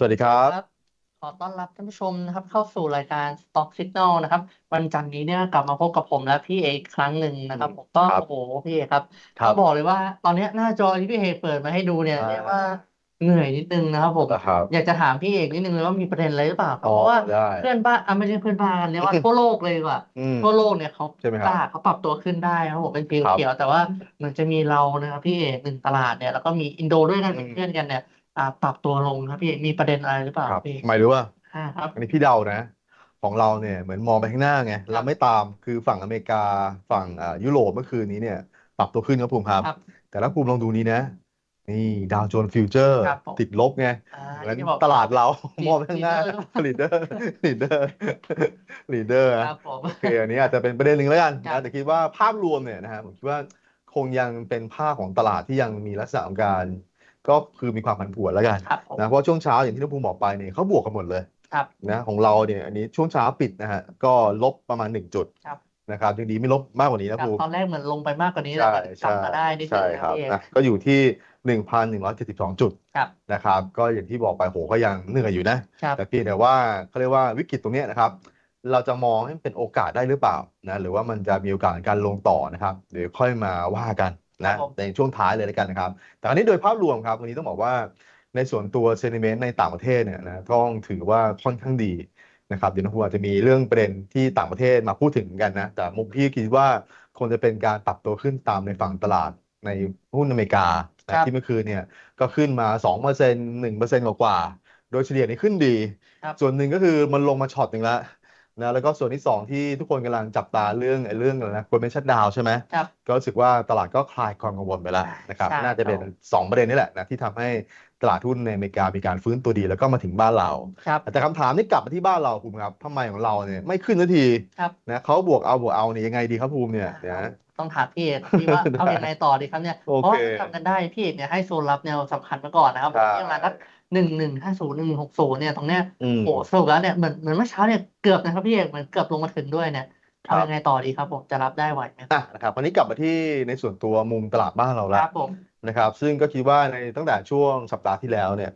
สวัสดีครับครับ ขอต้อนรับท่านผู้ชมนะครับ เข้าสู่รายการ Stock Signal นะครับ วันจันทร์นี้เนี่ยกลับมาพบกับผมและพี่เอกอีกครั้งหนึ่งนะครับผมก็ครับโอ้โหพี่เอกครับครัก็บบอกเลยว่าตอนเนี้ยหน้าจอที่พี่เอกเปิดมาให้ดูเนี่ยอ่าเรียกว่าเหนื่อยนิดนึงนะครับผม นะครับอยากจะถามพี่เอกนิดนึงเลยว่ามีประเด็นอะไรหรือเปล่าครับอ๋อเพราะว่าได้ เพื่อนบ้านอะไม่ใช่เพื่อนบ้านเรียกว่าทั่วโลกเลยดีกว่า อืม ทั่วโลกเนี่ยเขาใช่ไหมครับตลาดเขาปรับตัวขึ้นได้ครับผมเป็นสีครับเขียวแต่ว่าเหมือนจะมีเรานะครับพี่เอกหนึ่งตลาดเนี่ยแล้วก็มีอินโดด้วยกันอืเป็นมเพื่อนกันเนี่ย อ่าปรับตัวลงครับพี่เอกมีประเด็นอะไรหรือเปล่าครับพี่เอกหมายรู้ว่า อ่าครับ อันนี้พี่เดานะ ของเราเนี่ยเหมือนมองไปข้างหน้าไงครัเราบไม่ตามคือฝั่งอเมริกาฝั่งอ่ายุโรปเมื่อคืนนี้เนี่ย ปรับตัวขึ้นครับภูมิครับ ครับแต่ถ้าภูมิลองดูนี้นะ นี่ดาวโจนส์ฟิวเจอร์ ครับผม ติดลบไงอ่าเหมือนที่บอก ตลาดเราลีมองไปข้างหน้าลีดเดอร์ลีดเดอร์ลีดเดอร์ลีดเดอร์ครับผม โอเคอันนี้อาจจะเป็นประเด็นหนึ่งแล้วกันครับ นะแต่คิดว่าภาพรวมเนี่ยนะฮะผมคิดว่าคงยังเป็นภาพของตลาดที่ยังมีลักษณะของการ ก็คือมีความผันผวนแล้วกันครับผมนะเพราะช่วงเช้าอย่างที่น้องภูมิบอกไปเนี่ยเขาบวกกันหมดเลยครับนะของเราเนี่ยอันนี้ช่วงเช้าปิดนะฮะก็ลบประมาณ 1 จุดครับนะครับยังดีไม่ลบมากกว่านี้ครันะบภูมิตอนแรกเหมือนลงไปมากกว่านี้ใช่แต่กลับใช่มาได้นิดนึใช่งนะครับพี่เอกนะก็อยู่ที่1,172 จุดครับนะครับก็อย่างที่บอกไปโหก็ยังเหนื่อยอยู่นะครับแต่เพียงแต่ว่าเขาเรียกว่าวิกฤตตรงเนี้ยนะครับ เราจะมองให้มันเป็นโอกาสได้หรือเปล่านะหรือว่ามันจะมีโอกาสในการลงต่อนะครับเดี๋ยวค่อยมาว่ากัน นะในช่วงท้ายเลยแล้วกันนะครับ แต่อันนี้โดยภาพรวมครับวันนี้ต้องบอกว่าในส่วนตัวเซนิเมนต์ในต่างประเทศเนี่ยนะต้องถือว่าค่อนข้างดีนะครับเดี๋ยวนะผมอาจจะมีเรื่องประเด็นที่ต่างประเทศมาพูดถึงกันนะ แต่มุมพี่คิดว่าคงจะเป็นการปรับตัวขึ้นตามในฝั่งตลาดในหุ้นอเมริกานะที่เมื่อคืนเนี่ยก็ขึ้นมา 2% 1%กว่าๆโดยเฉลี่ยนี่ขึ้นดีครับส่วนหนึ่งก็คือมันลงมาช็อตหนึ่งแล้ว นะแล้วก็ส่วนที่สองที่ทุกคนกำลังจับตาเรื่องไอ้เรื่องอะไรนะ Goldman Shutdown ใช่ไหมครับก็รู้สึกว่าตลาดก็คลายความกังวลไปแล้วนะครับใช่น่าจะเป็นครับสองประเด็นนี่แหละนะที่ทำให้ตลาดหุ้นในอเมริกามีการฟื้นตัวดีแล้วก็มาถึงบ้านเราครับแต่คำถามนี่กลับมาที่บ้านเราภูมิครับทำไมของเราเนี่ยไม่ขึ้นสักทีครับนะเขาบวกเอาบวกเอาเนี่ยยังไงดีครับภูมิเนี่ยนะต้องถามพี่เอกพี่ว่าเอาอย่างไรต่อดีครับเนี่ยโอเพราะเคว่าถ้าจำกันได้พี่เอกเนี่ยให้โซนรับแนวสำคัญมาก่อนนะครับผมใช่ที่ประมาณสัก หนึ่งหนึ่งห้าศูนย์หนึ่งหกศูนย์เนี่ยตรงเนี้ยอืม โอ้สรุปแล้วเนี่ยเหมือนเหมือนเมื่อเช้าเนี่ยเกือบนะครับพี่เอกเหมือนเกือบลงมาถึงด้วยเนี่ยครับเอายังไงต่อดีครับผมจะรับได้ไหวไหมอะนะครับวันนี้กลับมาที่ในส่วนตัวมุมตลาดบ้านเราคแล้วรับผมนะครับ ซึ่งก็คิดว่าในตั้งแต่ช่วงสัปดาห์ที่แล้วเนี่ย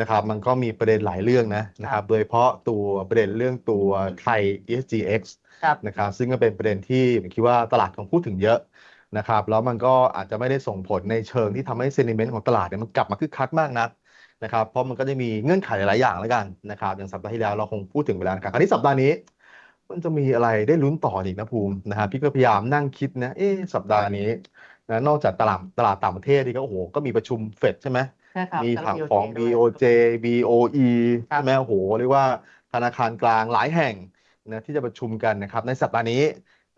นะครับ มันก็มีประเด็นหลายเรื่องนะนะครับโดยเฉพาะตัวประเด็นเรื่องตัวไทย ESGX ครับนะครับ ซึ่งก็เป็นประเด็นที่ผมคิดว่าตลาดคงพูดถึงเยอะนะครับ แล้วมันก็อาจจะไม่ได้ส่งผลในเชิงที่ทำให้เซนิเมนต์ของตลาดเนี่ยมันกลับมาคึกคักมากนัก นะครับเพราะมันก็จะมีเงื่อนไขหลายๆอย่างแล้วกันนะครับอย่างสัปดาห์ที่แล้วเราคงพูดถึงไปแล้วนะครับคราวนี้สัปดาห์นี้ มันจะมีอะไรได้ลุ้นต่ออีกนะภูมินะครับพี่ก็พยายามนั่งคิดนะเอ๊ะสัปดาห์นี้นะนอกจากตลาดตลาดต่างประเทศนี่ก็โอ้โหก็มีประชุมเฟดใช่ไหมใช่ครับมีแล้วฝั่ง BOJ ของด้วย BOJ BOE ครับใช่ไหมโอ้โหเรียกว่าธนาคารกลางหลายแห่งนะที่จะประชุมกันนะครับในสัปดาห์นี้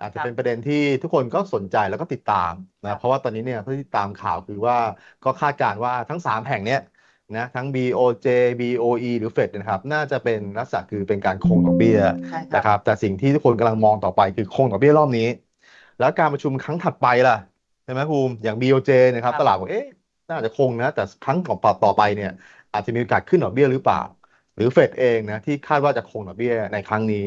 อาจจะครับเป็นประเด็นที่ทุกคนก็สนใจแล้วก็ติดตามครันะบเพราะว่าตอนนี้เนี่ยที่ตามข่าวคือว่าก็คาดการณ์ว่าทั้ง 3 แห่งเนี้ย นะทั้ง BOJ BOE หรือเฟดนะครับ น่าจะเป็นลักษณะคือเป็นการคงดอกเบี้ยใช่ครับนะครับแต่สิ่งที่ทุกคนกำลังมองต่อไปคือคงดอกเบี้ยรอบนี้ แล้วการประชุมครั้งถัดไปล่ะใช่ไหมภูมิอย่าง BOJ นะครับครับตลาดบอกเอ๊ะน่าจะคงนะ แต่ครั้งต่อต่อไปเนี่ย อาจจะมีโอกาสขึ้นดอกเบี้ยหรือเปล่า หรือเฟดเองนะที่คาดว่าจะคงดอกเบี้ยในครั้งนี้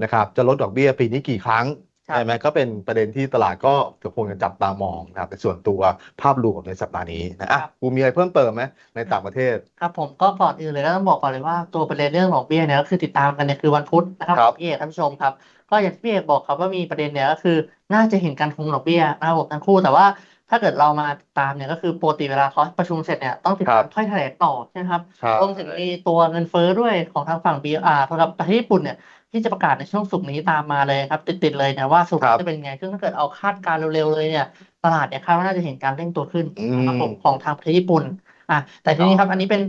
นะครับจะลดดอกเบี้ยปีนี้กี่ครั้งครับ ใช่ไหมก็เป็นประเด็นที่ตลาดก็คงจะจับตามองนะครับในส่วนตัวภาพรวมในสัปดาห์นี้นะอะภูมิมีอะไรเพิ่มเติมไหมในต่างประเทศ ครับผมก็ก่อนอื่นเลยก็ต้องบอกก่อนเลยว่าตัวประเด็นเรื่องดอกเบี้ยเนี่ยก็คือติดตามกันเนี่ยคือวันพุธนะครับครับพี่เอกท่านผู้ชมครับ ก็อย่างที่พี่เอกบอกครับว่ามีประเด็นเนี่ยก็คือน่าจะเห็นการคงดอกเบี้ยนะครับผมทั้งคู่แต่ว่าถ้าเกิดเรามาติดตามเนี่ยก็คือปกติเวลาเขาประชุมเสร็จเนี่ยต้องติดครัตามบถ้อยแถลงต่อใช่ไหมครับครับรวมถึงมีตัวเงินเฟ้อด้วยของทางฝั่ง BR สำหรับประเทศญี่ปุ่นเนี่ย ที่จะประกาศในช่วงศุกร์นี้ตามมาเลยครับ ติดๆเลยเนี่ยว่าสุกร์ครับจะเป็นไงซึ่งถ้าเกิดเอาคาดการณ์เร็วๆเลยเนี่ยตลาดเนี่ยคาดว่าน่าจะเห็นการเร่งตัวขึ้นนะครับผมอืมของทางประเทศญี่ปุ่นอะแต่ทีนี้ครับอันนี้เป็น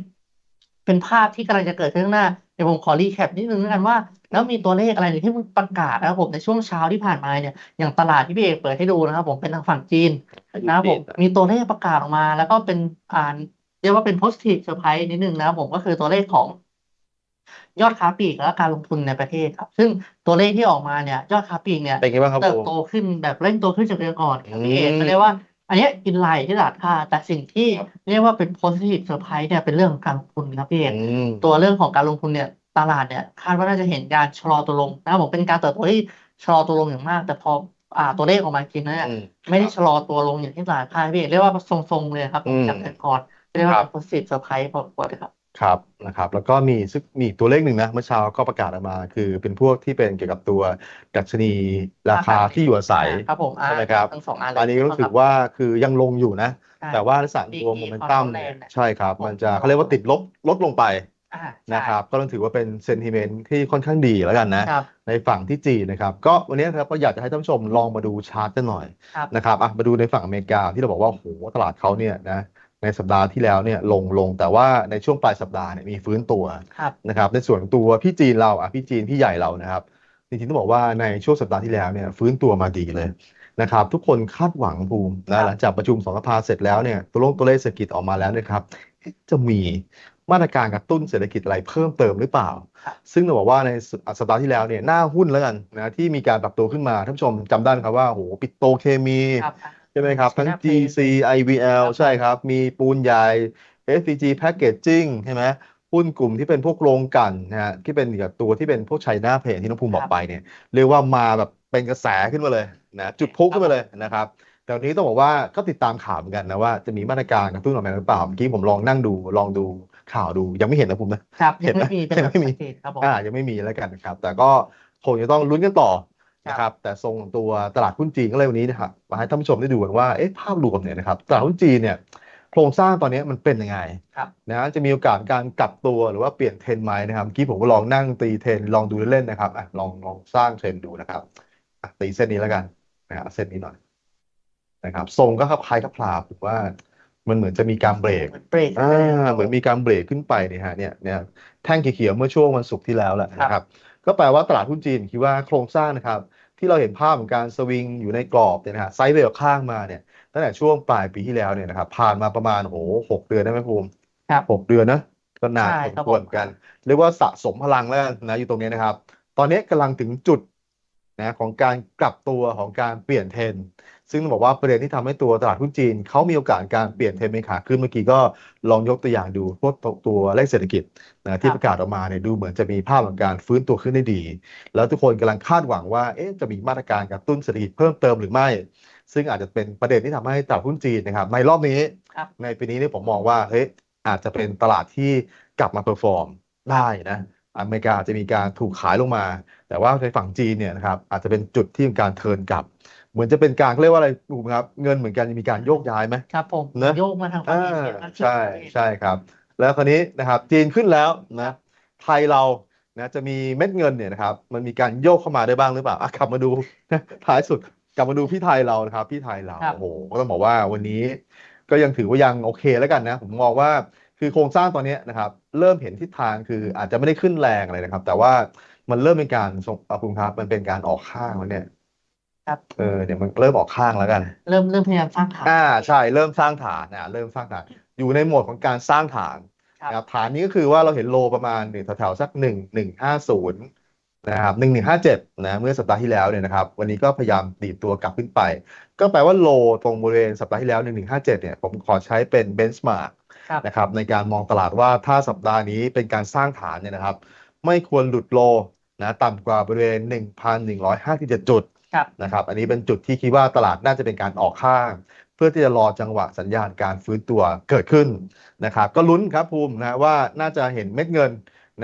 เป็นภาพที่กำลังจะเกิดขึ้นข้างหน้าเดี๋ยวผมขอรีแคปนิดนึงแล้วกันว่า แล้วมีตัวเลขอะไรหรือที่มันประกาศนะครับผมในช่วงเช้าที่ผ่านมาเนี่ยอย่างตลาดที่พี่เอกเปิดให้ดูนะครับ ผมเป็นทางฝั่งจีนนะครับผมมีตัวเลขประกาศออกมา แล้วก็เป็นอ่านเรียกว่าเป็น positive surprise นิดนึงนะครับผมก็คือตัวเลขของ ยอดค้าปลีกและการลงทุนในประเทศครับ ซึ่งตัวเลขที่ออกมาเนี่ยยอดค้าปลีกเนี่ยเป็นไงบ้างครับเติบภูมิโตขึ้นแบบเร่งโตขึ้นจากเดือนก่อนครับพี่เอกอืมก็เรียกว่า อันเนี้ยอินไลน์ที่ตลาดคาดแต่สิ่งที่ครับเรียกว่าเป็น positive surprise เนี่ยเป็นเรื่องของการลงทุนครับพี่เอกอืมตัวเรื่องของการลงทุนเนี่ยตลาดเนี่ยคาดว่าน่าจะเห็นการชะลอตัวลงนะครับผมเป็นการเติบโตที่ชะลอตัวลงอย่างมาก แต่พออ่าตัวเลขออกมาจริงแล้วเนี่ยอืมไม่ได้ชะลอตัวลงอย่างที่ตลาดคาดพี่เอกเรียกว่าทรงๆเลยครับผมอืมจากเดือนก่อนเรียกว่าครับเป็น positive surprise พอควรเลยครับ ครับนะครับแล้วก็มีซึ่งมีอีกตัวเลขหนึ่งนะเมื่อเช้าก็ประกาศออกมา คือเป็นพวกที่เป็นเกี่ยวกับตัวดัชนีราคาที่อยู่อาศัยอ่าครับผมอ่าใช่ไหมครับทั้งสองอันเลยอันนี้ก็รู้สึกว่าคือยังลงอยู่นะใช่แต่ว่าในสารปีตัวนี้โมเมนตัมความร้อนแรเนี่ยงเนี่ยใช่ครับผมมันจะเขาเรียกว่าติดลบลดลงไปอ่าใช่นะครับก็ต้องถือว่าเป็นเซนติเมนต์ที่ค่อนข้างดีแล้วกันนะครับในฝั่งที่จีนนะครับ ก็วันนี้นะครับก็อยากจะให้ท่านผู้ชมลองมาดูชาร์ตกันหน่อยครับนะครับอะมาดูในฝั่งอเมริกาที่เราบอกว่าโอ้โหตลาดเขาเนี่ยนะ ในสัปดาห์ที่แล้วเนี่ยลงลงแต่ว่าในช่วงปลายสัปดาห์เนี่ยมีฟื้นตัวครับนะครับในส่วนของตัวพี่จีนเราอะพี่จีนพี่ใหญ่เรานะครับจริงๆต้องบอกว่าในช่วงสัปดาห์ที่แล้วเนี่ยฟื้นตัวมาดีเลยนะครับทุกคนคาดหวังภูมิครันะบหลังจากประชุมสองสภาเสร็จแล้วเนี่ยตัวเลขตัวเลขเศรษฐกิจออกมาแล้วนะครับเอ๊ะจะมีมาตรการกระตุ้นเศรษฐกิจอะไรเพิ่มเติมหรือเปล่าครับซึ่งต้องบอกว่าในสัปดาห์ที่แล้วเนี่ยหน้าหุ้นแล้วกันนะที่มีการปรับตัวขึ้นมาท่านผู้ชมจำได้ไหมครับว่าโอ้โหปิโตรเคมีครับ ใช่ไหมครับ ทั้ง China Play GC IVL ครับใช่ครับ มีปูนใหญ่ SCG Packaging ใช่ไหมหุ้นกลุ่มที่เป็นพวกโรงกลั่นนะฮะที่เป็นเกี่ยวกับตัวที่เป็นพวก China Play ที่น้องภูมิบอกไปเนี่ยเรียกว่ามาแบบเป็นกระแสขึ้นมาเลยนะจุดพุ่งขึ้นมาเลยนะครับแต่วันนี้ต้องบอกว่าก็ติดตามข่าวเหมือนกันนะว่าจะมีมาตรการกระตุ้นออกมาหรือเปล่าเมื่อกี้ผมลองนั่งดูลองดูข่าวดูยังไม่เห็นนะภูมินะครับเห็ยันงไหมไม่มีเป็นยังแบบไม่มีชัดเจนครับผมอ่ายังไม่มีแล้วกันนะครับ แต่ก็คงจะต้องลุ้นกันต่อครับ นะครับแต่ทรงตัวตลาดหุ้นจีนก็เลยวันนี้นะครับมาให้ท่านผู้ชมได้ดูกันว่าเอ๊ะภาพรวมเนี่ยนะครับตลาดหุ้นจีนเนี่ยโครงสร้างตอนนี้มันเป็นยังไงครับนะจะมีโอกาสการกลับตัวหรือว่าเปลี่ยนเทรนด์ไหมนะครับเมื่อกี้ผมก็ลองนั่งตีเทรนด์ลองดูเล่นๆนะครับอะลองลองสร้างเทรนด์ดูนะครับอะตีเส้นนี้แล้วกันนะครับเส้นนี้หน่อยนะครับทรงก็คล้ายๆกับพลาผมว่ามันเหมือนจะมีการเบรกเหมือนเบรกอ่าเหมือนมีการเบรกขึ้นไปเนี่ยฮะเนี่ยเนี่ยแท่งเขียวๆเมื่อช่วงวันศุกร์ที่แล้วแหละครับนะครับ ก็แปลว่าตลาดหุ้นจีนคิดว่าโครงสร้างนะครับ ที่เราเห็นภาพของการสวิงอยู่ในกรอบเนี่ยนะฮะไซด์เวย์ข้างมาเนี่ยตั้งแต่ช่วงปลายปีที่แล้วเนี่ยนะครับผ่านมาประมาณโอ้โหหกเดือนได้ไหมภูมิครับหกเดือนนะก็นานใช่พอครัสบมควรผมเหมือนกัน เรียกว่าสะสมพลังแล้วกันนะอยู่ตรงนี้นะครับ ตอนนี้กำลังถึงจุดนะของการกลับตัวของการเปลี่ยนเทรนด์ ซึ่งต้องบอกว่าประเด็นที่ทำให้ตัวตลาดหุ้นจีนเขามีโอกาสการเปลี่ยนเทรนด์เป็นขาขึ้นเมื่อกี้ก็ลองยกตัวอย่างดูพวกตัวเลขเศรษฐกิจนะที่ประกาศออกมาเนี่ยดูเหมือนจะมีภาพของการฟื้นตัวขึ้นได้ดี แล้วทุกคนกำลังคาดหวังว่าเอ๊ะจะมีมาตรการกระตุ้นเศรษฐกิจเพิ่มเติมหรือไม่ ซึ่งอาจจะเป็นประเด็นที่ทำให้ตลาดหุ้นจีนนะครับในรอบนี้ครับในปีนี้เนี่ยผมมองว่าเฮ้ยอาจจะเป็นตลาดที่กลับมาเพอร์ฟอร์มได้นะอเมริกาจะมีการถูกขายลงมา แต่ว่าในฝั่งจีนเนี่ยนะครับอาจจะเป็นจุดที่มีการเทิร์นกลับ เหมือนจะเป็นการเขาเรียกว่าอะไรถูกไหมครับ เงินเหมือนกันจะมีการโยกย้ายไหมครับผมนะโยกมาทางฝั่งอ่าเอเชียมากขึ้นใช่ครับพี่ใช่ครับ แล้วคราวนี้นะครับจีนขึ้นแล้วนะไทยเรานะจะมีเม็ดเงินเนี่ยนะครับมันมีการโยกเข้ามาได้บ้างหรือเปล่าอะกลับมาดูท้ายสุดกลับมาดูพี่ไทยเรานะครับพี่ไทยเราครับโอ้โหก็ต้องบอกว่าวันนี้ ก็ยังถือว่ายังโอเคแล้วกันนะ ผมมองว่าคือโครงสร้างตอนเนี้ยนะครับ เริ่มเห็นทิศทางคืออาจจะไม่ได้ขึ้นแรงอะไรนะครับ แต่ว่ามันเริ่มเป็นการทรงอะคุณครับมันเป็นการออกข้างแล้วเนี่ย ครับเออเนี่ยมันเริ่มออกข้างแล้วกัน เริ่มเริ่มพยายามสร้างฐานอ่าใช่เริ่มสร้างฐานนะเริ่มสร้างฐานอยู่ในโหมดของการสร้างฐานครับนะครับฐานนี้ก็คือว่าเราเห็นโลประมาณหนึ่งแถวๆสักหนึ่งหนึ่งห้าศูนย์นะครับหนึ่งหนึ่งห้าเจ็ดนะเมื่อสัปดาห์ที่แล้วเนี่ยนะครับ วันนี้ก็พยายามดีดตัวกลับขึ้นไป ก็แปลว่าโลตรงบริเวณสัปดาห์ที่แล้วหนึ่งหนึ่งห้าเจ็ดเนี่ยผมขอใช้เป็นเบนช์มาร์กครับนะครับในการมองตลาดว่าถ้าสัปดาห์นี้เป็นการสร้างฐานเนี่ยนะครับ ไม่ควรหลุดโลนะต่ำกว่าบริเวณหนึ่งพันหนึ่งร้อยห้าสิบเจ็ดจุดครับ นะครับอันนี้เป็นจุดที่คิดว่าตลาดน่าจะเป็นการออกข้าง เพื่อที่จะรอจังหวะสัญญาณการฟื้นตัวเกิดขึ้นนะครับก็ลุ้นครับภูมินะว่าน่าจะเห็นเม็ดเงิน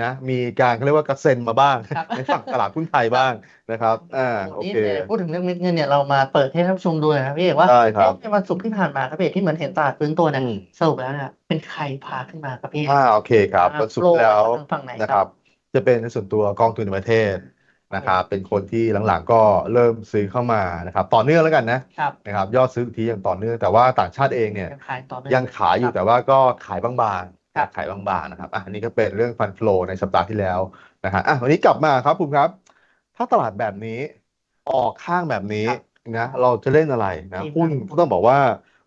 นะมีการเขาเรียกว่ากระเซ็นมาบ้างครับในฝั่งตลาดหุ้นไทยบ้างนะครับอ่าโอนี่เคเนี่ยพูดถึงเรื่องเม็ดเงินเนี่ยเรามาเปิดให้ท่านผู้ชมดูหนะครับพี่เอกว่าได้ครับเอ๊ะในวันศุกร์ที่ผ่านมาครับพี่เอกที่เหมือนเห็นตลาดฟื้นตัวเนี่ยอืมสรุปแล้วเนี่ยเป็นใครพาขึ้นมาครับพี่อ่าโอเคครับอ่าวันศุกโปรร์แล้วทางฝั่งไหนนะคครัรับบจะเป็นในส่วนตัวกองทุนในประเทศ นะครับเป็นคนที่หลังๆก็เริ่มซื้อเข้ามานะครับต่อเนื่องแล้วกันนะครับนะครับยอดซื้ออยู่ที่อย่างต่อเนื่องแต่ว่าต่างชาติเองเนี่ยยังขายต่อเนื่องยังขายอยู่ครับแต่ว่าก็ขายบางๆครับขายบางๆนะครับอะอันนี้ก็เป็นเรื่องฟันฟลอในสัปดาห์ที่แล้วนะฮะอะวันนี้กลับมาครับภูมิครับ ถ้าตลาดแบบนี้ออกข้างแบบนี้ครับนะเราจะเล่นอะไรนะมีหุ้นครับต้องบอกว่า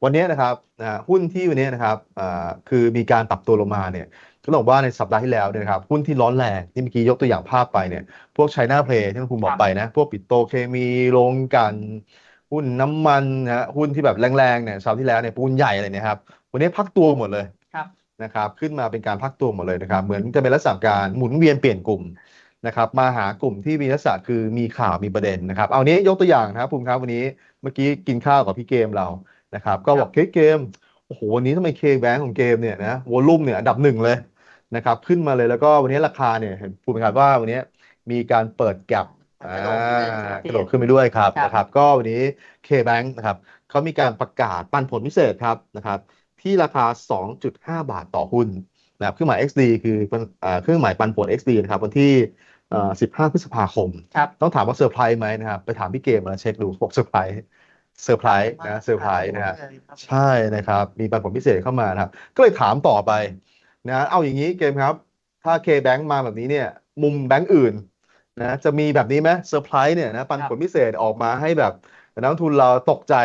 วันนี้นะครับนะฮะหุ้นที่วันนี้นะครับอ่าคือมีการปรับตัวลงมาเนี่ย ก็ต้องบอกว่าในสัปดาห์ที่แล้วเนี่ยนะครับหุ้นที่ร้อนแรงที่เมื่อกี้ยกตัวอย่างภาพไปเนี่ยพวก China Play ที่คุณบอกไปนะ พวกปิโตรเคมีโรงกลันหุ้นน้ำมันนะฮะหุ้นที่แบบแรงๆเนี่ยสัปดาห์ที่แล้วเนี่ยปูนใหญ่อะไรเนี่ยครับวันนี้พักตัวหมดเลยครับนะครับขึ้นมาเป็นการพักตัวหมดเลยนะครับ เหมือนจะเป็นลักษณะการหมุนเวียนเปลี่ยนกลุ่มนะครับมาหากลุ่มที่มีลักษณะคือมีข่าวมีประเด็นนะครับ เอานี้ยกตัวอย่างนะครับภูมิครับวันนี้เมื่อกี้กินข้าวกับพี่เกมเรานะครับ ก็บอกเฮ้ยเกมโอ้โหวันนี้ทำไมเคแบงของเกมเนี่ยนะวอลุ่มเนี่ยอันดับหนึ่งเลย นะครับขึ้นมาเลยแล้วก็วันนี้ราคาเนี่ยเห็นพูดไหมครับว่าวันนี้มีการเปิดแก็บอ่ากระโดดขึ้นไปด้วยครับครับนะครับ ก็วันนี้ K-Bank นะครับเขามีการประกาศปันผลพิเศษครับนะครับ ที่ราคา 2.5 บาทต่อหุ้นนะครับเครื่องหมาย XD คืออ่าเครื่องหมายปันผล XD นะครับวันที่เอ่อ15 พฤษภาคมครับต้องถามว่าเซอร์ไพรส์ไหมนะครับ ไปถามพี่เกมมาเช็คดูบอกเซอร์ไพรส์เซอร์ไพรส์นะเซอร์ไพรส์นะฮะใช่นะครับ มีปันผลพิเศษเข้ามานะครับ ก็เลยถามต่อไป นะเอาอย่างนี้เกมครับ ถ้า K-Bank มาแบบนี้เนี่ย มุมแบงก์อื่นนะจะมีแบบนี้ไหมเซอร์ไพรส์เนี่ยนะปันผลพิเศษออกมาให้แบบนักลงทุนเราตกใจ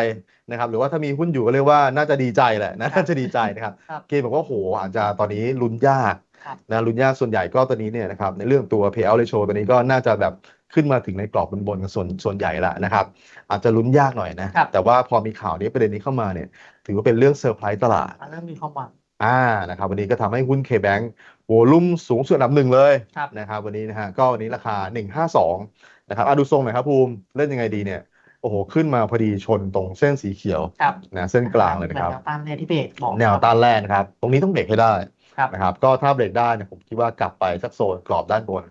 นะครับหรือว่าถ้ามีหุ้นอยู่ก็เรียกว่าน่าจะดีใจแหละนะน่าจะดีใจนะครับครับเกมบอกว่าโหอาจจะตอนนี้ลุ้นยากครับนะลุ้นยากส่วนใหญ่ก็ตอนนี้เนี่ยนะครับในเรื่องตัว payout ratio ตัวนี้ก็น่าจะแบบขึ้นมาถึงในกรอบบนๆกันส่วนส่วนใหญ่ละนะครับ อาจจะลุ้นยากหน่อยนะครับแต่ว่าพอมีข่าวนี้ประเด็นนี้เข้ามาเนี่ย ถือว่าเป็นเรื่องเซอร์ไพรส์ตลาดเริ่มมีความหวัง อ่านะครับวันนี้ก็ทำให้หุ้น K-Bank โวลุ่มสูงสุดอันดับหนึ่งเลยครับนะครับวันนี้นะฮะก็วันนี้ราคา 152นะครับอะดูทรงหน่อยครับภูมิเล่นยังไงดีเนี่ยโอ้โห ขึ้นมาพอดีชนตรงเส้นสีเขียวครับนะเส้นกลางเลยนะครับแนวต้านเนี่ยที่เบรกบอกแนวต้านแรกนะครับ ตรงนี้ต้องเบรกให้ได้ครับนะครับก็ถ้าเบรกได้เนี่ยผมคิดว่ากลับไปสักโซนกรอบด้านบน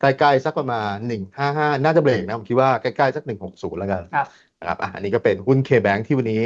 ใกล้ๆสักประมาณ 155 น่าจะเบรกนะผมคิดว่าใกล้ๆสัก 160 แล้วกันครับ นะครับอะอันนี้ก็เป็นหุ้น K-Bank ที่วันนี้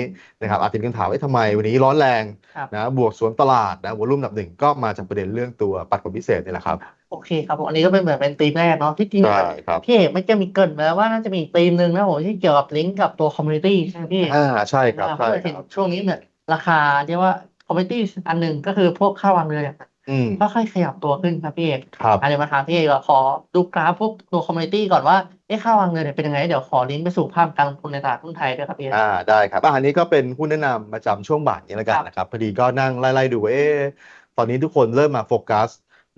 นะครับอาจจะมีคำถามว่าเอ๊ะทำไมวันนี้ร้อนแรงครับนะบวกสวนตลาดนะวอลุ่มอันดับหนึ่งก็มาจากประเด็นเรื่องตัวปันผลพิเศษนี่แหละครับ โอเคครับผมอันนี้ก็เป็นเหมือนเป็นธีมแรกเนาะที่จริงใช่ครับพี่เอกไม่จะมีเกรินมาแล้วว่าน่าจะมีอีกธีมหนึ่งนะผมที่เกี่ยวกับลิงก์กับตัวคอมมูนิตี้ใช่ไหมพี่อ่าใช่ครับเพใช่ราะเราคเห็นรับช่วงนี้เนี่ยราคาเรียกว่าคอมมูนิตี้อันหนึ่งก็คือพวกค่าวางเรือเนี่ยอื มค่อยๆขยับตัวขึ้นครับพี่เอกครับอันนี้มาถามพี่เอกว่าขอดูกราฟพวกตัวคอมมูนิตี้ก่อนว่าเอ๊ะค่าวางเรือเนี่ยเป็นยังไง เดี๋ยวขอลิงก์ไปสู่ภาพการลงทุนในตลาดหุ้นไทยด้วยครับพี่เอกอ่าได้ครับอะอันนี้ก็เป็นหุ้นแนะนำประจำช่วงบ่ายนี้แล้วกันนะครับพอดีก็นั่งไล่ๆดูว่าเอ๊ะตอนนี้ทุกคนเริ่มมาโฟกัส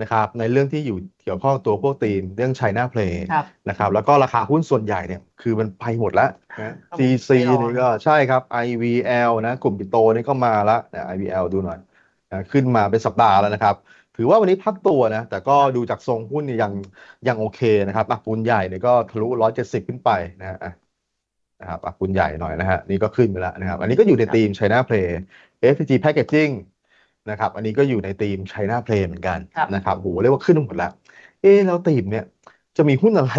นะครับในเรื่องที่อยู่เกี่ยวข้องตัวพวกธีมเรื่อง China Play ครับนะครับแล้วก็ราคาหุ้นส่วนใหญ่เนี่ยคือมันไปหมดแล้วนะครับ CC ไม่รอนี่ก็ใช่ครับ IVL นะกลุ่มปิโตนี่ก็มาแล้วนะ IVL ดูหน่อยนะ ขึ้นมาเป็นสัปดาห์แล้วนะครับ ถือว่าวันนี้พักตัวนะ แต่ก็ดูจากทรงหุ้นเนี่ยยังยังโอเคนะครับอะปูนใหญ่เนี่ยก็ทะลุ170ขึ้นไปนะฮะอะนะครับอะปูนใหญ่หน่อยนะฮะนี่ก็ขึ้นไปแล้วนะครับ อันนี้ก็อยู่ในธีม China Play FPG Packaging นะครับ อันนี้ก็อยู่ในธีม China Play เหมือนกันครับนะครับโหเรียกว่าขึ้นหมดแล้ว เอ๊ะแล้วธีมเนี่ยจะมีหุ้นอะไร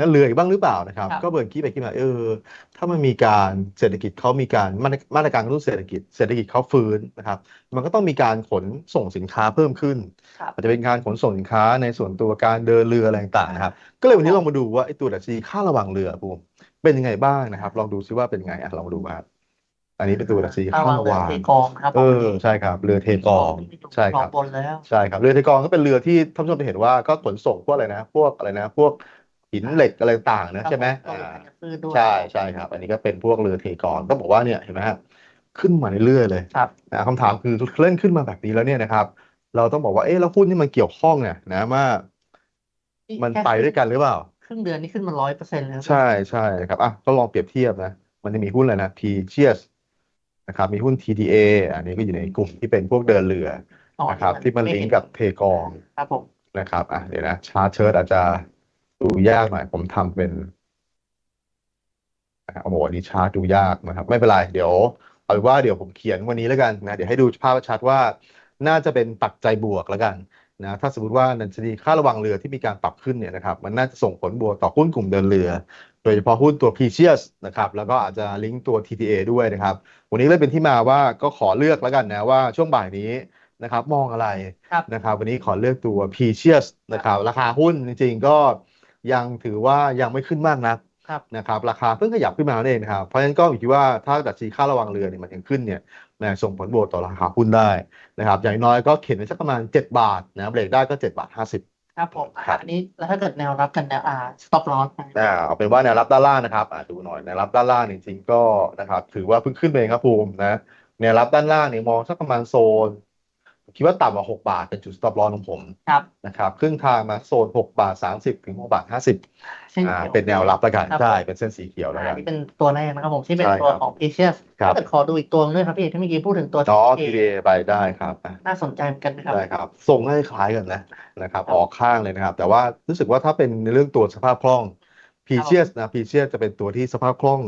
นะเหลืออีกบ้างหรือเปล่านะครับครับ ก็เบิร์นคิดไปคิดมาเออ ถ้ามันมีการเศรษฐกิจเขามีการมาตรมาตรการกระตุ้นเศรษฐกิจเศรษฐกิจเขาฟื้นนะครับ มันก็ต้องมีการขนส่งสินค้าเพิ่มขึ้นครับอาจจะเป็นการขนส่งสินค้าในส่วนตัวการเดินเรืออะไรต่างๆนะครับ ก็เลยวันนี้ลองมาดูว่าไอ้ตัวดัชนีค่าระหว่างเรือภูมิเป็นยังไงบ้างนะครับ ลองดูซิว่าเป็นยังไงอะลองดูครับอันนี้เป็นตัวดัชนีค่าค่าวางระเรือหว่างเทกองครับเออใช่ครับ เรือเทกองใช่ครับบนแล้วใช่ครับ เรือเทกองก็เป็นเรือที่ท่านผู้ชมจะเห็นว่าก็ขนส่งพวกอะไรนะ พวกอะไรนะ พวก หินเหล็กอะไรต่างๆนะใช่ไหมครับอ่าผมพืชด้วยใช่ใช่ครับ อันนี้ก็เป็นพวกเรือเทกองต้องบอกว่าเนี่ยเห็นไหมฮะขึ้นมาเรื่อยๆเลยครับนะคำถามคือเล่นขึ้นมาแบบนี้แล้วเนี่ยนะครับ เราต้องบอกว่าเอ๊ะแล้วหุ้นที่มันเกี่ยวข้องเนี่ยนะว่ามันไปด้วยกันหรือเปล่าครึ่งเดือนนี่ขึ้นมาร้อยเปอร์เซ็นต์แล้วใช่ใช่ครับอะก็ลองเปรียบเทียบนะ มันจะมีหุ้นอะไรนะ P Cheers นะครับมีหุ้น TTA อันนี้ก็อยู่ในกลุ่มที่เป็นพวกเดินเรืออ๋อนะครับที่มันลิงก์กับเทกองครับผมนะครับอะเดี๋ยวนะชาร์ตเชิร์ตอาจจะ ดูยากหน่อย ผมทำเป็นอะโอ้โหอันนี้ชาร์ตดูยากนะครับ ไม่เป็นไร เดี๋ยวเอาเป็นว่าเดี๋ยวผมเขียนวันนี้แล้วกันนะ เดี๋ยวให้ดูภาพชัดว่าน่าจะเป็นปัจจัยบวกแล้วกันนะถ้าสมมติว่าดัชนีค่าระวังเรือที่มีการปรับขึ้นเนี่ยนะครับมันน่าจะส่งผลบวกต่อหุ้นกลุ่มเดินเรือ โดยเฉพาะหุ้นตัว Precious นะครับแล้วก็อาจจะลิงก์ตัว TTA ด้วยนะครับ วันนี้เลยเป็นที่มาว่าก็ขอเลือกแล้วกันนะว่าช่วงบ่ายนี้นะครับมองอะไรครับนะครับวันนี้ขอเลือกตัว Precious นะครับราคาหุ้นจริงๆก็ ยังถือว่ายังไม่ขึ้นมากนักครับนะครับราคาเพิ่งขยับขึ้นมานั่นเองนะครับเพราะฉะนั้นก็อยู่ที่ว่าถ้าดัชนีค่าระวังเรือเนี่ยมันยังขึ้นเนี่ยนะส่งผลบวกต่อราคาหุ้นได้นะครับอย่างน้อยก็เข็นไว้สักประมาณ 7 บาทนะเบรกได้ก็ 7 บาท 50 ครับผมอะครับอันนี้แล้วถ้าเกิดแนวรับกันแนวอ่า stop loss ไปอ่าเอาเป็นว่าแนวรับด้านล่างนะครับอ่าดูหน่อยแนวรับด้านล่างจริงๆก็นะครับถือว่าเพิ่งขึ้นไปเองครับภูมินะแนวรับด้านล่างเนี่ยมองสักประมาณโซน คิดว่าต่ำกว่า 6 บาทเป็นจุด stop loss ของผมครับนะครับครึ่งทางมาโซน 6 บาท 30 ถึง 6 บาท 50เช่นอ่าเดียวเป็นแนวรับแล้วกันครับใช่ผมเป็นเส้นสีเขียวแล้วอักันนนี้เป็นตัวแรกนะครับผมที่เป็นใช่ตัวครับของ Precious ครับถ้าเกิดขอดูอีกตัวหนึงด้วยครับพี่ที่เมื่อกี้พูดถึงตัวจอ TTA TDA ไปได้ครับอะน่าสนใจเหมือนกันนะครับได้ครับทรงน่าจะคล้ายกันนะนะครับครับออกข้างเลยนะครับ แต่ว่ารู้สึกว่าถ้าเป็นในเรื่องตัวสภาพคล่อง Precious นะ Precious จะเป็นตัวที่สภาพคล่อง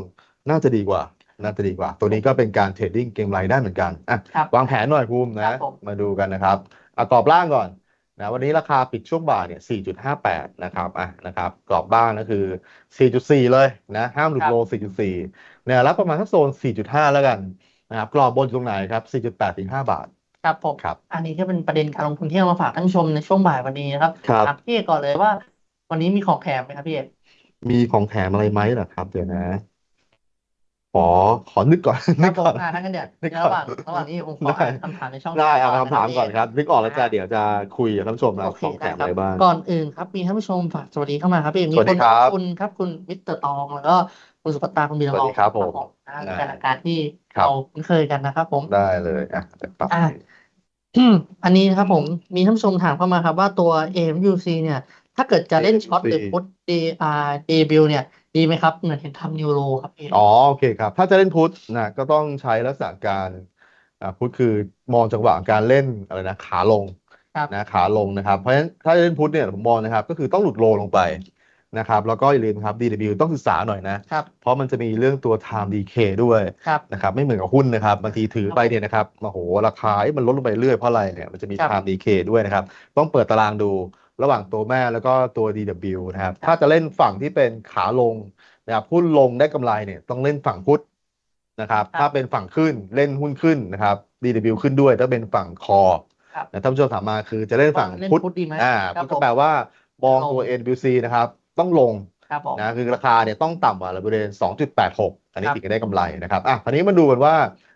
น่าจะดีกว่า น่าจะดีกว่า ตัวนี้ก็เป็นการเทรดดิ้งเก็งกำไรได้เหมือนกันอะครับวางแผนหน่อยภูมิครันะบผมมาดูกันนะครับอะกรอบล่างก่อนนะวันนี้ราคาปิดช่วงบ่ายเนี่ย 4.58 นะครับอะนะครับกรอบบ้างก็คือ 4.4 เลยนะห้ามหลุดโล 4.4เนี่ยรับประมาณสักโซน 4.5 แล้วกันนะครับกรอบบนอยู่ตรงไหนครับ 4.8ถึง5บาทครับผมครับอันนี้ก็เป็นประเด็นการลงทุนที่เอามาฝากท่านผู้ชมในช่วงบ่ายวันนี้นะครับครับถามพี่เอกก่อนเลยว่า วันนี้มีของแถมไหมครับพี่เอกมีของแถมอะไรไหมล่ะครับเดี๋ยวนะ ขอขอนึกก่อนคนึรักบผมก่อนอ่าถ้างั้นเดี๋ยวนึกก่อนระหว่างระหว่างนี้ผมขอได้อ่านคำถามในช่องได้เอาก่คำถามก่อนนะครับนึกออกแล้วจ้ะอ่าเดี๋ยวจะคุยกับท่านผู้ชมนะโอเคของแถได้มครัอะบไรบ้างก่อนอื่นครับมีท่านผู้ชมฝากสวัสดีเข้ามาครับพี่เอกมีสวัสดีณครับคุณครับคุณมิสเตอร์ตองแล้วก็คุณสุภัตตาคุณบีสวัสดีครับผมนะเป็นรายการที่ครับเราคุ้นเคยกันนะครับ ผมได้เลยอะเดี๋ยวปรับอะอันนี้นะครับผมมีท่านผู้ชมถามเข้ามาครับว่าตัว AMUC เนี่ย ถ้าเกิดจะเล่นช็อตหรือพุท DR debut เนี่ย ดีไหมครับเหมือนเห็นทำนิวโรครับพี่อ๋อโอเคครับ ถ้าจะเล่นพุทนะก็ต้องใช้ลักษณะการอ่าพุทคือมองจังหวะการเล่นอะไรนะขาลงครับนะขาลงนะครับ เพราะฉะนั้นถ้าจะเล่นพุทเนี่ยผมมองนะครับ ก็คือต้องหลุดโลลงไปนะครับแล้วก็อย่าลืมครับ DW ต้องศึกษาหน่อยนะครับเพราะมันจะมีเรื่องตัว time decay ด้วยครับนะครับไม่เหมือนกับหุ้นนะครับบางทีถือไปเนี่ยนะครับโอ้โหราคาเอ๊ะมันลดลงไปเรื่อยเพราะอะไรเนี่ยมันจะมีครับ time decay ด้วยนะครับ ต้องเปิดตารางดู ระหว่างตัวแม่แล้วก็ตัว DW นะครับ ถ้าจะเล่นฝั่งที่เป็นขาลงนะครับหุ้นลงได้กำไรเนี่ยต้องเล่นฝั่งพุทนะครับครับ ถ้าเป็นฝั่งขึ้นเล่นหุ้นขึ้นนะครับ DW ขึ้นด้วยถ้าเป็นฝั่งคอครับนะท่านผู้ชมถามมาคือจะเล่นฝั่งเล่นพุทพุทดีไหมอ่าครัพุบทก็ผมแปลว่ามองตัว NWC นะครับ ต้องลงครับผมนะคือราคาเนี่ยต้องต่ำกว่าบริเวณ2.86 อันนี้ครับถึงจะได้กำไรนะครับอะคราวนี้มาดูกันว่า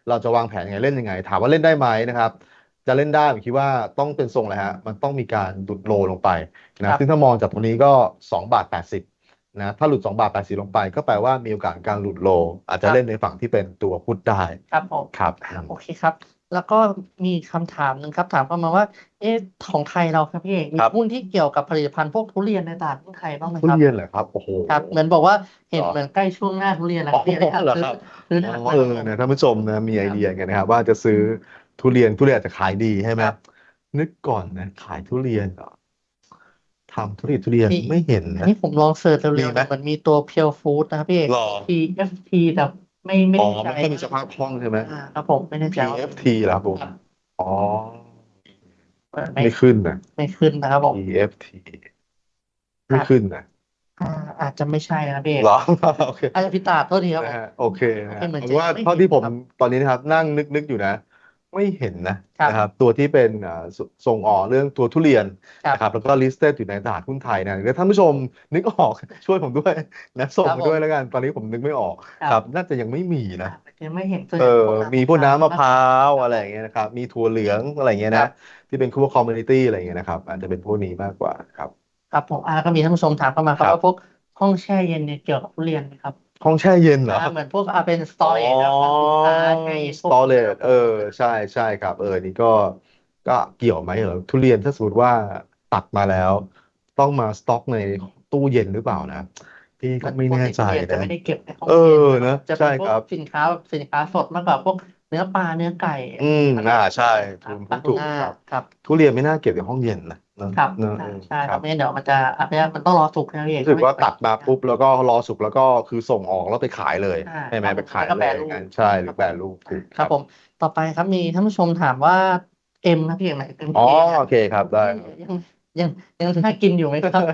เราจะวางแผนยังไงเล่นยังไง ถามว่าเล่นได้ไหมนะครับ จะเล่นได้ผมคิดว่าต้องเป็นทรงอะไรฮะมันต้องมีการดุดโลลงไปนะซึ่งถ้ามองจากตรงนี้ก็ 2 บาท 80นะถ้าหลุด 2 บาท 80 ลงไป ก็แปลว่ามีโอกาสการหลุดโล อาจจะเล่นในฝั่งที่เป็นตัวพุทธได้ ครับผมครับโอเคครับ แล้วก็มีคำถามหนึ่งครับถามเข้ามาว่า เอ๊ะของไทยเราครับพี่เอกมีครับหุ้นที่เกี่ยวกับผลิตภัณฑ์พวกทุเรียนในตลาดหุ้นไทยบ้างไหมทุครับเรียนเหรอครับโอ้โหครับเหมือนบอกว่าเห็นเหรอเหมือนใกล้ช่วงหน้าทุเรียนแล้วอ๋อพี่เลยอยากเหรอซื้อครับซื้อหนักอ๋อเออนะท่านผู้ชมนะมีไอเดียกันนะครับว่าจะซื้อ ทุเรียนทุเรียนอาจจะขายดีใช่ไหมครับนึกก่อนนะขายทุเรียนเหรอทำธุรกิจทุเรียนมี ไม่เห็นอันนะ นี้ผมลองเสิร์ชเร็วมีไหมๆมันมีตัวเพียวฟู้ดนะครับพี่เอก หรอ TFT แต่ไม่ไม่อ๋อแน่ใจไม่ค่อยมีสภาพคล่องใช่ไหม อ่าครับผมไม่แน่ใจว่า PFT เหรอครับผมครับ อ๋อ ไม่ไม่ขึ้นนะ ไม่ขึ้นนะครับผม PFT ไม่ขึ้นนะอ่าอาจจะไม่ใช่นะครับพี่เอกเหรอ โอเคอาจจะพิตาโทษทีครับผนะมฮะโอเคนะฮะโอเคเหมือนผมจะว่าไม่เท่าที่เห็นผมครับ ตอนนี้นะครับ นั่งนึกนึกอยู่นะ ไม่เห็นนะครับนะครับตัวที่เป็นอ่าสส่งออกเรื่องตัวทุเรียนครับนะครับแล้วก็ listed อยู่ในตลาดหุ้นไทยนะเดี๋ยวท่านผู้ชมนึกออกช่วยผมด้วยนะส่งครับมาผมด้วยแล้วกัน ตอนนี้ผมนึกไม่ออกครับครับน่าจะยังไม่มีนะยังไม่เห็นส่วนเอใหญ่อพวกมีพวกน้ำมะพร้าวคอะบไรอย่างเงี้ยนะครับมีถั่วเหลืองอะไรอย่างเงี้ยครันะบที่เป็นพวกคอมมูนิตี้อะไรอย่างเงี้ยนะครับอาจจะเป็นพวกนี้มากกว่าครับครับผมอ่าก็มีท่านผู้ชมถามเข้ามาครับครับว่าพวกห้องแช่เย็นเนี่ยเกี่ยวกับทุเรียนไหมครับ ห้องแช่เย็นเหรอ อ่าเหมือนพวกอ่าเป็นสตอเรจอ๋อนะครับสินค้าให้พวก storage เออ ใช่ใช่ครับ เออ นี่ก็ ก็เกี่ยวไหมเหรอ ทุเรียนถ้าสมมติว่าตัดมาแล้ว ต้องมาสต็อกในตู้เย็นหรือเปล่านะ พี่ก็ไม่แน่ใจปกติทุเรียนจะนะไม่ได้เก็บในห้องเออย็นะจะใช่เป็นพวครักบสินค้าสินค้าสดมากกว่าพวกเนื้อปลาเนื้อไก่อืมอ่าใช่ครัถูบกปลาทูถูกน่าครับครับทุเรียนไม่น่าเก็บในห้องเย็นนะเนอะ ครับเนอะใช่เออใช่คครัรับบไม่งั้นเดี๋ยวมันจะอะไม่งั้นมันต้องรอสุกนะพี่เอกรู้สึกว่าตัดมาปุ๊บแล้วก็รอสุกแล้วก็คือส่งออกแล้วไปขายเลยอ่าใช่ไหมครับไปขายแล้วก็แปรเลยรูปงั้นใช่หรือแปรรูปถูกครับผมต่อไปครับมีท่านผู้ชมถามว่าเอ็มนะพี่เอกไหนเอ็มอ๋อเคโอเคครับได้ครับยังยังยังน่ากินอยู่ไหมครับ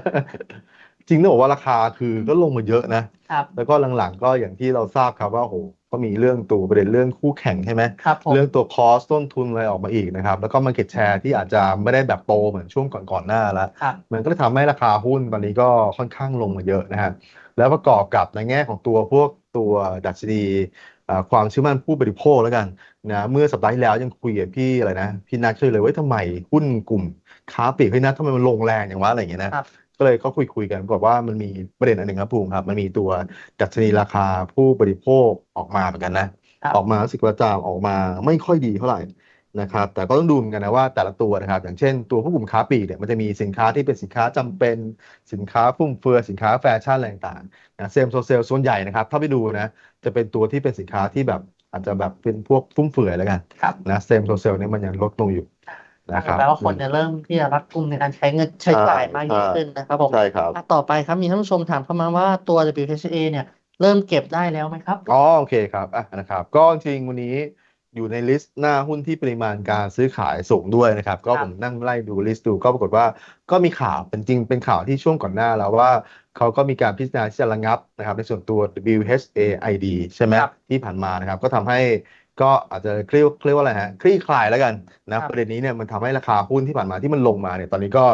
จริงต้องบอกว่าราคาคือก็ลงมาเยอะนะครับแล้วก็หลังๆก็อย่างที่เราทราบครับว่าโห ก็มีเรื่องตัวประเด็นเรื่องคู่แข่งใช่ไหมครับผมเรื่องตัวคอสต้นทุนอะไรออกมาอีกนะครับ แล้วก็ Market Share ที่อาจจะไม่ได้แบบโตเหมือนช่วงก่อนๆหน้าแล้วครับมันก็เลยทำให้ราคาหุ้นตอนนี้ก็ค่อนข้างลงมาเยอะนะฮะแล้วประกอบกับในแง่ของตัวพวกตัวดัชนีอ่าความเชื่อมั่นผู้บริโภคแล้วกันนะเมื่อสัปดาห์ที่แล้วยังคุยกับพี่อะไรนะพี่นัทช่วยเลยว่าทำไมหุ้นกลุ่มค้าปลีกเฮ้ยนัททำไมมันลงแรงอย่างวะอะไรอย่างเงี้ยนะครับ ก็เลยก็คุยคุยกันบอกว่ามันมีประเด็นอันหนึ่งครับภูมิครับ มันมีตัวดัชนีราคาผู้บริโภคออกมาเหมือนกันนะครับออกมารู้สึกว่าจะออกมาไม่ค่อยดีเท่าไหร่นะครับ แต่ก็ต้องดูเหมือนกันนะว่าแต่ละตัวนะครับ อย่างเช่นตัวผู้กลุ่มค้าปลีกเนี่ยมันจะมีสินค้าที่เป็นสินค้าจำเป็นสินค้าฟุ่มเฟือยสินค้าแฟชั่นอะไรต่างๆนะเซมโซเซลส่วนใหญ่นะครับ ถ้าไปดูนะจะเป็นตัวที่เป็นสินค้าที่แบบอาจจะแบบเป็นพวกฟุ่มเฟือยแล้วกันครับนะเซมโซเซลเนี่ยมันยังลดลงอยู่ นะครับแปลว่าคนจะเริ่มที่จะรัดกุมในการใช้เงินใช้จ่ายมากยิ่งใช่ขึ้นนะครับผมใช่ครับอะต่อไปครับมีท่านผู้ชมถามเข้ามาว่าตัว WHA เนี่ยเริ่มเก็บได้แล้วไหมครับอ๋อโอเคครับอะนะครับก็จริงๆวันนี้อยู่ในลิสต์หน้าหุ้นที่ปริมาณการซื้อขายสูงด้วยนะครับ ก็ครับผมนั่งไล่ดูลิสต์ดูก็ปรากฏว่าก็มีข่าวเป็นจริงเป็นข่าวที่ช่วงก่อนหน้าแล้วว่าเขาก็มีการพิจารณาที่จะระงับนะครับในส่วนตัว WHAID ใช่ไหมครับที่ผ่านมานะครับ ก็ทำให้ ก็อาจจะเครียกเรียกว่าอะไรฮะคลี่คลายแล้วกันนะครับประเด็นนี้เนี่ยมันทำให้ราคาหุ้นที่ผ่านมาที่มันลงมาเนี่ยตอนนี้ก็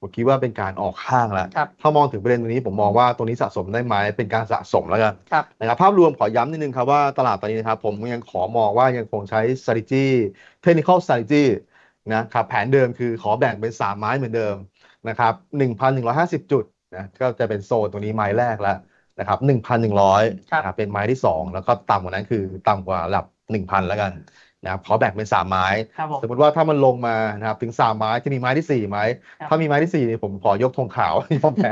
ผมคิดว่าเป็นการออกข้างแล้วครับถ้ามองถึงประเด็นตรงนี้ผมมองว่าตรงนี้สะสมได้ไหมเป็นการสะสมแล้วกันครับนะครับภาพรวมขอย้ำนิดนึงครับว่าตลาดตอนนี้นะครับผมยังขอมองว่ายังคงใช้ strategy technical strategy นะครับแผนเดิมคือขอแบ่งเป็น 3 ไม้เหมือนเดิมนะครับ1,150 จุดนะก็จะเป็นโซนตรงนี้ไม้แรกแล้วนะครับ1,100ครับนะครับเป็นไม้ที่ 2 แล้วก็ต่ำกว่านั้นคือต่ำกว่าระดับ 1,000แล้วกัน นะครับขอแบ่งเป็น3ไม้ ครับผม สมมติว่าถ้ามันลงมานะครับถึง3ไม้จะมีไม้ที่4ไม้ครับ ถ้ามีไม้ที่4เนี่ยผมขอยกธงขาว ยอมแพ้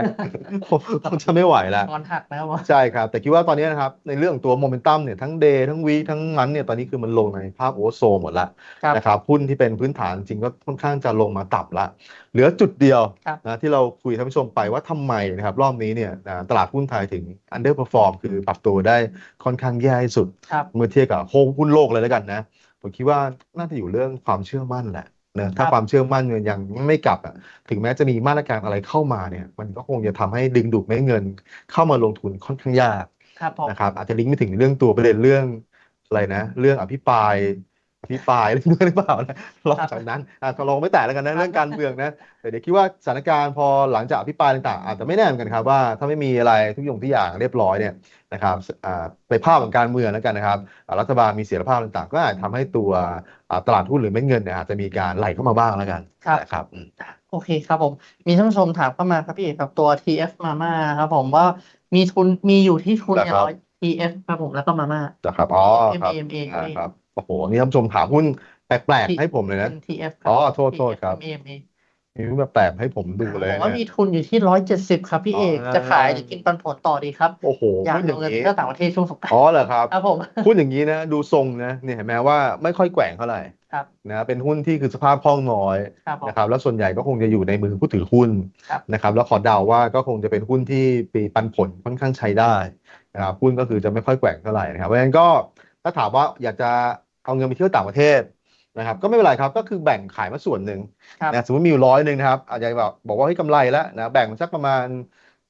ผมผมจะไม่ไหวแล้วงอนหักนะครับผม ใช่ครับ แต่คิดว่าตอนนี้นะครับในเรื่องของตัวโมเมนตัมเนี่ยทั้งเดย์ทั้งวีทั้งมันเนี่ยตอนนี้คือมันลงในภาพโอเวอร์โซหมดละครับ นะครับหุ้นที่เป็นพื้นฐานจริงก็ค่อนข้างจะลงมาต่ำละ เหลือจุดเดียวครับ นะที่เราคุยท่านผู้ชมไปว่าทำไมนะครับรอบนี้เนี่ยนะตลาดหุ้นไทยถึง underperform คือปรับตัวได้ค่อนข้างแย่ที่สุด ครับ เมื่อเทียบกับโฮหุ้นโลกเลยแล้วกันนะผมคิดว่าน่าจะอยู่เรื่องความเชื่อมั่นแหละนะถ้าครับความเชื่อมั่นมันยังไม่กลับอะถึงแม้จะมีมาตรการอะไรเข้ามาเนี่ย มันก็คงจะทำให้ดึงดูดเม็ดเงิน เข้ามาลงทุนค่อนข้างยากครับผมนะครับอาจจะลิงก์ไปถึงเรื่องตัวประเด็นเรื่องอะไรนะ เรื่องอภิปราย อภิปรายเรื่องหรือเปล่านะลองจากนั้นอะก็ลองไม่แตะแล้วกันนะเรื่องการเมืองนะแต่เดี๋ยวคิดว่าสถานการณ์พอหลังจากอภิปรายต่างๆอาจจะไม่แน่เหมือนกันครับว่าถ้าไม่มีอะไรทุกอย่างทุกอย่างเรียบร้อยเนี่ยนะครับอ่าในภาพของการเมืองแล้วกันนะครับอ่ารัฐบาลมีเสถียรภาพต่างๆ ก็อาจทำให้ตัวอ่าตลาดหุ้นหรือเม็ดเงินเนี่ยอาจจะมีการไหลเข้ามาบ้างแล้วกันครับนะครับอืมโอเคครับผม มีท่านผู้ชมถามเข้ามาครับพี่เอกครับตัว TF Mama ครับผมว่ามีทุนมีอยู่ที่ทุนเนี่ยครับร้อย TF ครับผมแล้วก็ Mama นะครับอ๋อครับ MAMA อ่าครับโอ้โหนี่ท่านผู้ชมถามหุ้นแปลกที่ๆให้ผมเลยนะเป็น TF อ๋อโทษโทษครับ MAMA มีหุ้นแปลกๆให้ผมดูเลยบอกว่านะมีทุนอยู่ที่ร้อยเจ็ดสิบครับพี่เอกอ๋อ จะขายหรือกินปันผลต่อดีครับ โอ้โหอยากหุ้นอลย่างงเงินนี้เที่ยวต่างประเทศช่วงสงกรานต์อ๋อเหรอครับ ครับผม หุ้นอย่างนี้นะดูทรงนะเนี่ยเห็นไหมว่าไม่ค่อยแกว่งเท่าไหร่ครับ นะเป็นหุ้นที่คือสภาพคล่องน้อยครับผม นะครับแล้วส่วนใหญ่ก็คงจะอยู่ในมือผู้ถือหุ้นครับ นะครับแล้วขอเดาว่าก็คงจะเป็นหุ้นที่ปีปันผลค่อนข้างใช้ได้นะครับหุ้นก็คือจะไม่ค่อยแกว่งเท่าไหร่นะครับเพราะฉะนั้นก็ถ้าถามว่าอยากจะ เอาเงินไปเที่ยวต่างประเทศนะครับ ก็ไม่เป็นไรครับก็คือแบ่งขายมาส่วนหนึ่งครับนะสมมติมีอยู่ร้อยหนึ่งนะครับ อาจจะแบบบอกว่าให้ยกำไรแล้วนะแบ่งสักประมาณ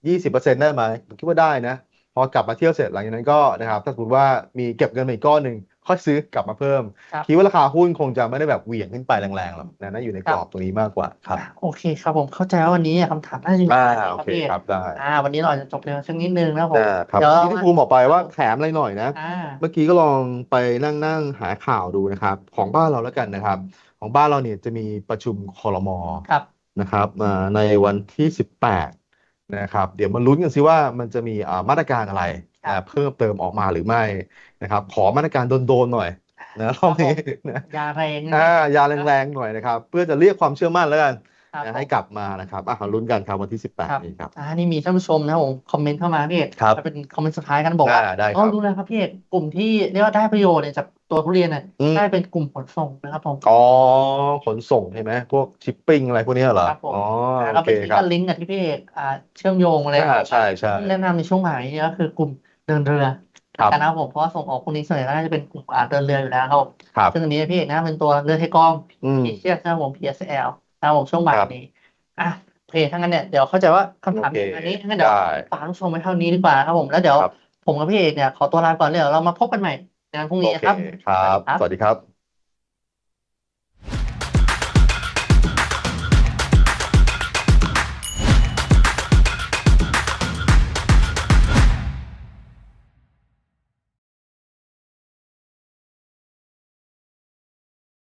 20%ได้ไหมผมคิดว่าได้นะ พอกลับมาเที่ยวเสร็จหลังจากนั้นก็นะครับถ้าสมมติว่ามีเก็บเงินมาอีกก้อนหนึ่ง ค่อยซื้อกลับมาเพิ่ม ครับคิดว่าราคาหุ้นคงจะไม่ได้แบบเหวี่ยงขึ้นไปแรงๆหรอกนะน่าอยู่ในกรอบตรงนี้มากกว่าครับโอเคครับผมเข้าใจว่าวันนี้คำถามน่าจะอยู่อ่าประมาณนี้โอครับเคพี่เอกครับได้อ่า วันนี้เราอาจจะจบเร็วสักนิดนึงนะครับผม อ่าครับเดี๋ยว ที่ที่ภูมิบอกไปว่าแถมอะไรหน่อยนะ อ่า เมื่อกี้ก็ลองไปนั่งนั่งหาข่าวดูนะครับ ของบ้านเราแล้วกันนะครับ ของบ้านเราเนี่ยจะมีประชุมครมครับ นะครับมาในวันที่ 18 นะครับ เดี๋ยวมาลุ้นกันซิว่ามันจะมีอ่ามาตรการอะไรครับนะ เพิ่มเติมออกมาหรือไม่นะครับ ขอมาตรการโดนๆหน่อยนะรอบนี้นะยาแรงอ่ายาแรงๆหน่อยนะครับ เพื่อจะเรียกความเชื่อมั่นแล้วกันครับนะให้กลับมานะครับอะลุ้นกันครับวันที่ครับ18 นี้ครับอ่านี่มีท่านผู้ชมนะครับผมคอมเมนต์เข้ามาพี่เอกครับเป็นคอมเมนต์สุดท้ายกันบอกว่าได้ได้คอ๋อรับรู้แล้วครับพี่เอกกลุ่มที่เรียกว่าได้ประโยชน์เนี่ยจากตัวทุเรียนเนี่ยอืมได้เป็นกลุ่มขนส่งนะครับผมอ๋อขนส่งใช่ไหมพวกชิปปิ้งอะไรพวกนี้เหรอครับผมอ๋ออ่าโอก็เคเป็นที่ครับว่าลิงก์กับที่พี่เอกอ่าเชื่อมโยงเลยอ่าใช่ใช่ที่แนะนำในช่วงบ่ายนี้ก็คือกลุ่ม เดินเรือครับกันนะครับผมเพราะว่าส่งออกพวกนี้ส่วนใหญ่ก็น่าจะเป็นกลุ่มอ่าเดินเรืออยู่แล้วครับผมครับซึ่งอันนี้พี่เอกนะเป็นตัวเรือเทกองอืมพีเชียนะครับผม PSL นะครับผมช่วงบ่ายครับ นี้อะโอเคถ้างั้นเนี่ยเดี๋ยวเข้าใจว่าคำถามโอเคอันนี้งั้นเดี๋ยวได้ ฝากผู้ชมไว้เท่านี้ดีกว่าครับผมแล้วเดี๋ยวครับ ผมกับพี่เอกเนี่ยขอตัวลาก่อนเลยเดี๋ยวเรามาพบกันใหม่ในวันพรุ่งนี้โอนะเคครับครับ ครับ สวัสดีครับ